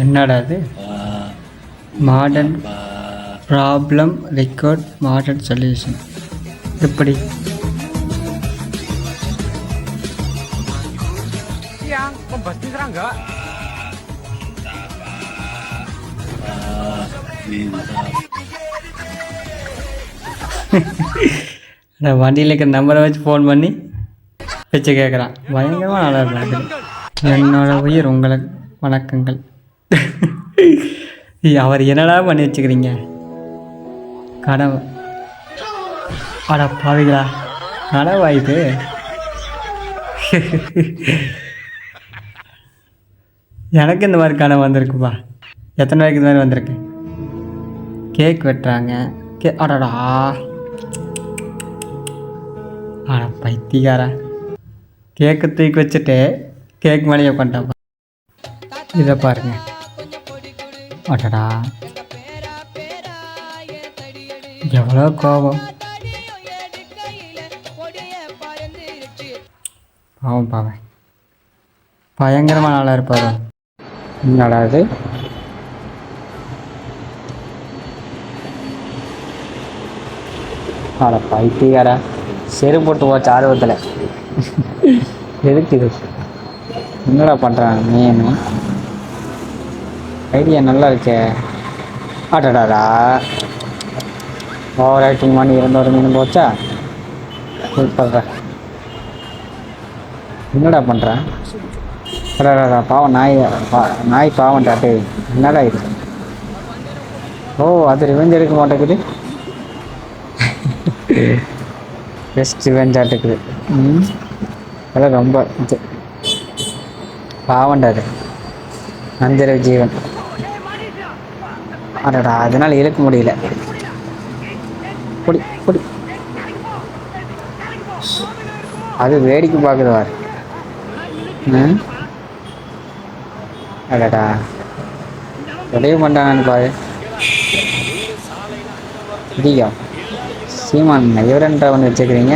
என்னடா அது modern problem record modern solution எப்படி. நான் வண்டியில் இருக்கிற நம்பரை வச்சு ஃபோன் பண்ணி வச்சு கேட்குறான் பயங்கரமாக நல்லா இருக்கும் என்னோட உயிர் உங்களுக்கு வணக்கங்கள். அவர் என்னடா பண்ணி வச்சுக்கிறீங்க? கனவு. அட பாவிகளா. கனவா இது? எனக்கு இந்த மாதிரி கனவு வந்திருக்குப்பா. எத்தனை வரைக்கும் இந்த மாதிரி வந்திருக்கு? கேக் வெட்டுறாங்க. கே அடடா. அட பைத்தியக்காரா. கேக்கு தூக்கி வச்சுட்டு கேக் மேலேயே உட்காந்துட்டாப்பா இதை பாருங்க. அடடா. எவ்வளோ கோபம். பாவம் பாவன் பயங்கரமான ஆளாக இருப்பார். என்னடா அது அட பைத்தியக்காரா. செருப்பு போட்டு போச்சு ஆர்வத்தில். எதுக்கு இது? என்னடா பண்ணுறான் மீன் ஐடியா நல்லா இருக்கே. அடடாடா. ஓவர் ஆக்டிங் பண்ணி இருந்த ஒரு மீன் போச்சா? சூப்பர்டா என்னடா பண்ணுறேன் பாவம் நாய் பா- நாய் பாவம் டாட்டு என்னடா இது? ஓ அது ரிவெஞ்ச் எடுக்க மாட்டேங்குது. பெஸ்ட் ரிவெஞ்ச் ஆட்டுக்குது. ம். அதெல்லாம் ரொம்ப இது. பாவண்டா நந்திர ஜீவன் அடடா அதனால் இழுக்க முடியல. புடி புடி. அது வேடிக்கை பார்க்குதுவார் அடடா. உதவி பண்ணுறாங்கன்னு பாரு. இடியா சீமான் இவரன்றவன் வச்சுக்கிறீங்க